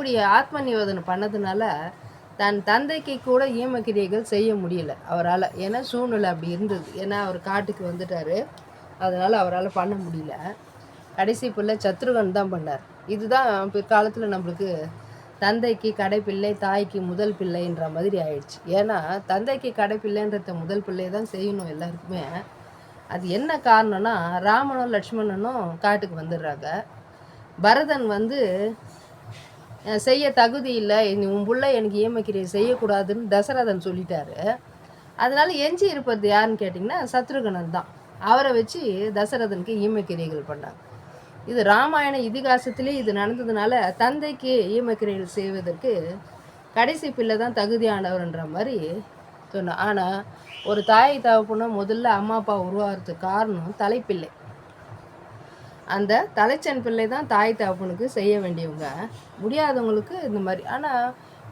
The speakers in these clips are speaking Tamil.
அப்படி ஆத்ம நிவேதனம் பண்ணதுனால தன் தந்தைக்கு கூட ஈமக்கிரியைகள் செய்ய முடியல அவரால். ஏன்னா சூழ்நிலை அப்படி இருந்தது. ஏன்னா அவர் காட்டுக்கு வந்துட்டார். அதனால் அவரால் பண்ண முடியல. கடைசி பிள்ளை சத்ருகன் தான் பண்ணார். இதுதான் பிற்காலத்தில் நம்மளுக்கு தந்தைக்கு கடைப்பிள்ளை தாய்க்கு முதல் பிள்ளைன்ற மாதிரி ஆயிடுச்சு. ஏன்னா தந்தைக்கு கடைப்பிள்ளைன்றத முதல் பிள்ளையை தான் செய்யணும் எல்லாருக்குமே. அது என்ன காரணம்னா ராமனும் லக்ஷ்மணனும் காட்டுக்கு வந்துடுறாங்க. பரதன் வந்து செய்ய தகுதி இல்லை. நீ உன் பிள்ளை எனக்கு ஈமக்கிரியை செய்யக்கூடாதுன்னு தசரதன் சொல்லிட்டாரு. அதனால எஞ்சி இருப்பது யாருன்னு கேட்டிங்கன்னா சத்ருகணன் தான். அவரை வச்சு தசரதனுக்கு ஈமக்கிரியைகள் பண்ணாங்க. இது ராமாயண இதிகாசத்திலே இது நடந்ததுனால தந்தைக்கு ஈமக்கிரியைகள் செய்வதற்கு கடைசி பிள்ளை தான் தகுதியானவர்ன்ற மாதிரி சொன்னோம் ஆனால் ஒரு தாய் தகப்புனா முதல்ல அம்மா அப்பா உருவாகிறதுக்கு காரணம் தலைப்பிள்ளை. அந்த தலைச்சன் பிள்ளை தான் தாய் தகப்பனுக்கு செய்ய வேண்டியவங்க. முடியாதவங்களுக்கு இந்த மாதிரி. ஆனால்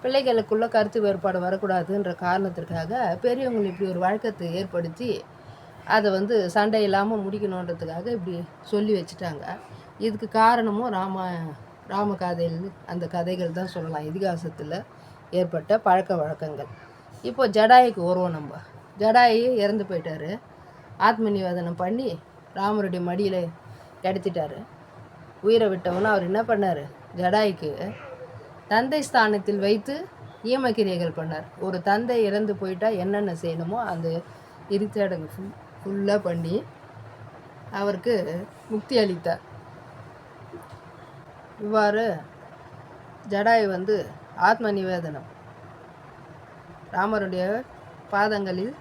பிள்ளைகளுக்குள்ள கருத்து வேறுபாடு வரக்கூடாதுன்ற காரணத்திற்காக பெரியவங்க இப்படி ஒரு வழக்கத்தை ஏற்படுத்தி அதை வந்து சண்டை இல்லாமல் முடிக்கணுன்றதுக்காக இப்படி சொல்லி வச்சுட்டாங்க. இதுக்கு காரணமும் ராமா ராம கதையில் அந்த கதைகள் தான் சொல்லலாம். இதிகாசத்தில் ஏற்பட்ட பழக்க வழக்கங்கள். இப்போ ஜடாய்க்கு வருவோம் நம்ம. ஜடாயி இறந்து போயிட்டாரு. ஆத்ம நிவேதனம் பண்ணி ராமருடைய மடியில் கிடத்திட்டாரு உயிரை விட்டவொன்னே அவர் என்ன பண்ணார்? ஜடாய்க்கு தந்தை ஸ்தானத்தில் வைத்து ஈமக்கிரியைகள் பண்ணார். ஒரு தந்தை இறந்து போயிட்டா என்னென்ன செய்யணுமோ அந்த இருத்தடங்கு ஃபுல் ஃபுல்லாக பண்ணி அவருக்கு முக்தி அளித்தார். இவ்வாறு ஜடாய் வந்து ஆத்ம நிவேதனம் ராமருடைய பாதங்களில்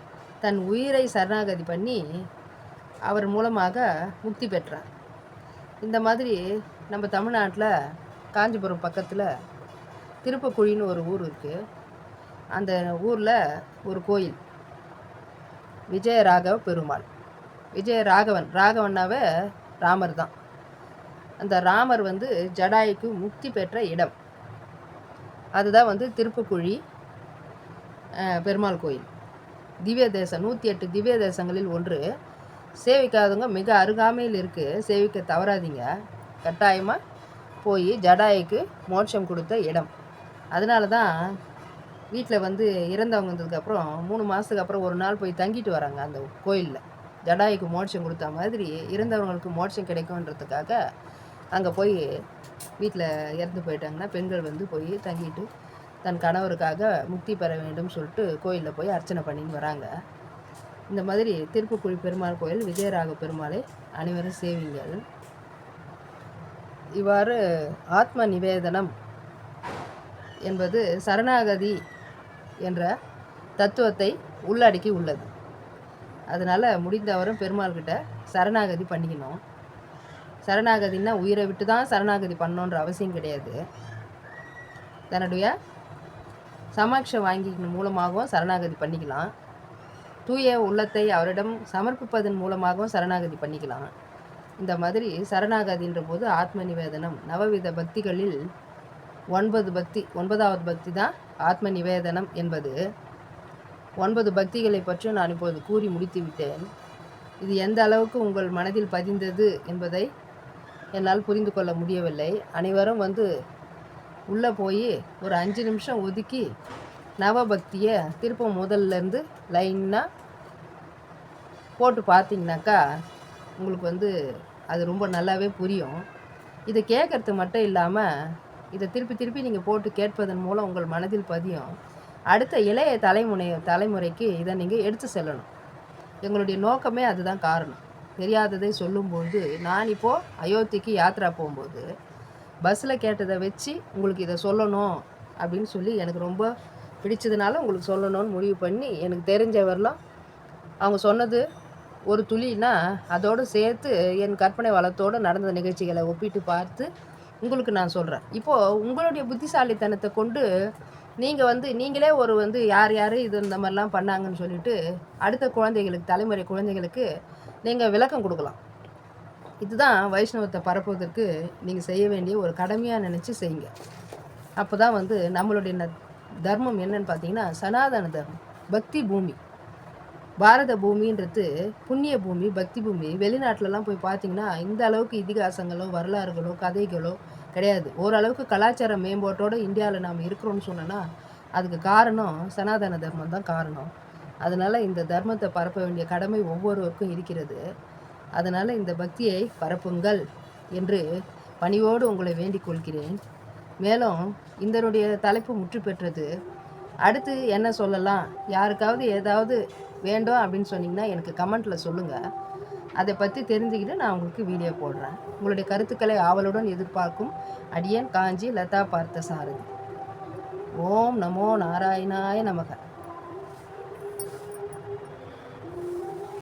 தன் உயிரை சரணாகதி பண்ணி அவர் மூலமாக முக்தி பெற்றார். இந்த மாதிரி நம்ம தமிழ்நாட்டில் காஞ்சிபுரம் பக்கத்தில் திருப்பக்குழின்னு ஒரு ஊர் இருக்குது அந்த ஊரில் ஒரு கோயில். விஜயராகவ பெருமாள். விஜய ராகவன் ராகவன்னாவே ராமர் தான். அந்த ராமர் வந்து ஜடாய்க்கு முக்தி பெற்ற இடம். அதுதான் வந்து திருப்புக்குழி பெருமாள் கோயில். திவ்ய தேசம் நூற்றி எட்டு திவ்ய தேசங்களில் ஒன்று. சேவிக்காதவங்க மிக அருகாமையில் இருக்குது சேவிக்க தவறாதீங்க. கட்டாயமாக போய் ஜடாய்க்கு மோட்சம் கொடுத்த இடம். அதனால தான் வீட்டில் வந்து இறந்தவங்க வந்ததுக்கப்புறம் மூணு மாதத்துக்கு அப்புறம் ஒரு நாள் போய் தங்கிட்டு வராங்க அந்த கோயிலில். ஜடாய்க்கு மோட்சம் கொடுத்த மாதிரி இறந்தவங்களுக்கு மோட்சம் கிடைக்கும்ன்றதுக்காக அங்கே போய் வீட்டில் இறந்து போயிட்டாங்கன்னா பெண்கள் வந்து போய் தங்கிட்டு தன் கணவருக்காக முக்தி பெற வேண்டும் சொல்லிட்டு கோயிலில் போய் அர்ச்சனை பண்ணின்னு வராங்க. இந்த மாதிரி திருப்புக்குழி பெருமாள் கோயில் விஜயராக பெருமாளை அனைவரும் சேவிங்கள் இவ்வாறு ஆத்ம நிவேதனம் என்பது சரணாகதி என்ற தத்துவத்தை உள்ளடக்கி உள்ளது. அதனால் முடிந்தவரும் பெருமாள்கிட்ட சரணாகதி பண்ணிக்கணும். சரணாகதின்னா உயிரை விட்டு தான் சரணாகதி பண்ணோன்ற அவசியம் கிடையாது. தன்னுடைய சமாட்சம் வாங்கிக்கிற மூலமாகவும் சரணாகதி பண்ணிக்கலாம். தூய உள்ளத்தை அவரிடம் சமர்ப்பிப்பதன் மூலமாகவும் சரணாகதி பண்ணிக்கலாம். இந்த மாதிரி சரணாகதின்ற போது ஆத்ம நிவேதனம் நவவித பக்திகளில் ஒன்பது பக்தி ஒன்பதாவது பக்தி தான் ஆத்ம நிவேதனம் என்பது. ஒன்பது பக்திகளை பற்றி நான் இப்போது கூறி முடித்து விட்டேன். இது எந்த அளவுக்கு உங்கள் மனதில் பதிந்தது என்பதை என்னால் புரிந்து கொள்ள முடியவில்லை. அனைவரும் வந்து உள்ளே போய் ஒரு அஞ்சு நிமிஷம் ஒதுக்கி நவபக்தியை திருப்ப முதல்ல இருந்து லைனாக போட்டு பார்த்தீங்கன்னாக்கா உங்களுக்கு வந்து அது ரொம்ப நல்லாவே புரியும். இதை கேட்கறது மட்டும் இல்லாமல் இதை திருப்பி திருப்பி நீங்கள் போட்டு கேட்பதன் மூலம் உங்கள் மனதில் பதியும். அடுத்த இளைய தலைமுறை தலைமுறைக்கு இதை நீங்கள் எடுத்து செல்லணும். எங்களுடைய நோக்கமே அதுதான் காரணம். தெரியாததை சொல்லும்போது நான் இப்போது அயோத்திக்கு யாத்ரா போகும்போது பஸ்ஸில் கேட்டதை வச்சு உங்களுக்கு இதை சொல்லணும் அப்படின்னு சொல்லி எனக்கு ரொம்ப பிடிச்சதுனால உங்களுக்கு சொல்லணும்னு முடிவு பண்ணி எனக்கு தெரிஞ்ச வரலாம் அவங்க சொன்னது ஒரு துளினா அதோடு சேர்த்து என் கற்பனை வளத்தோடு நடந்த நிகழ்ச்சிகளை ஒப்பிட்டு பார்த்து உங்களுக்கு நான் சொல்கிறேன் இப்போது உங்களுடைய புத்திசாலித்தனத்தை கொண்டு நீங்கள் வந்து நீங்களே ஒரு வந்து யார் யார் இது இந்த மாதிரிலாம் பண்ணாங்கன்னு சொல்லிட்டு அடுத்த குழந்தைகளுக்கு தலைமுறை குழந்தைகளுக்கு நீங்கள் விளக்கம் கொடுக்கலாம். இதுதான் வைஷ்ணவத்தை பரப்புவதற்கு நீங்கள் செய்ய வேண்டிய ஒரு கடமையாக நினச்சி செய்யுங்க. அப்போ தான் வந்து நம்மளுடைய ந தர்மம் என்னன்னு பார்த்தீங்கன்னா சனாதன தர்மம் பக்தி பூமி. பாரத பூமின்றது புண்ணிய பூமி பக்தி பூமி. வெளிநாட்டிலலாம் போய் பார்த்தீங்கன்னா இந்த அளவுக்கு இதிகாசங்களோ வரலாறுகளோ கதைகளோ கிடையாது. ஓரளவுக்கு கலாச்சார மேம்பாட்டோடு இந்தியாவில் நாம் இருக்கிறோம்னு சொன்னோன்னா அதுக்கு காரணம் சனாதன தர்மம் தான் காரணம். அதனால் இந்த தர்மத்தை பரப்ப வேண்டிய கடமை ஒவ்வொருவருக்கும் இருக்கிறது. அதனால் இந்த பக்தியை பரப்புங்கள் என்று பணிவோடு உங்களை வேண்டிக் கொள்கிறேன். மேலும் இதனுடைய தலைப்பு முற்று பெற்றது. அடுத்து என்ன சொல்லலாம்? யாருக்காவது ஏதாவது வேண்டும் அப்படின்னு சொன்னிங்கன்னா எனக்கு கமெண்ட்டில் சொல்லுங்கள் அதை பற்றி தெரிஞ்சுக்கிட்டு நான் உங்களுக்கு வீடியோ போடுறேன். உங்களுடைய கருத்துக்களை ஆவலுடன் எதிர்பார்க்கும் அடியன் காஞ்சி லதா பார்த்த சாரதி ஓம் நமோ நாராயணாய நமக.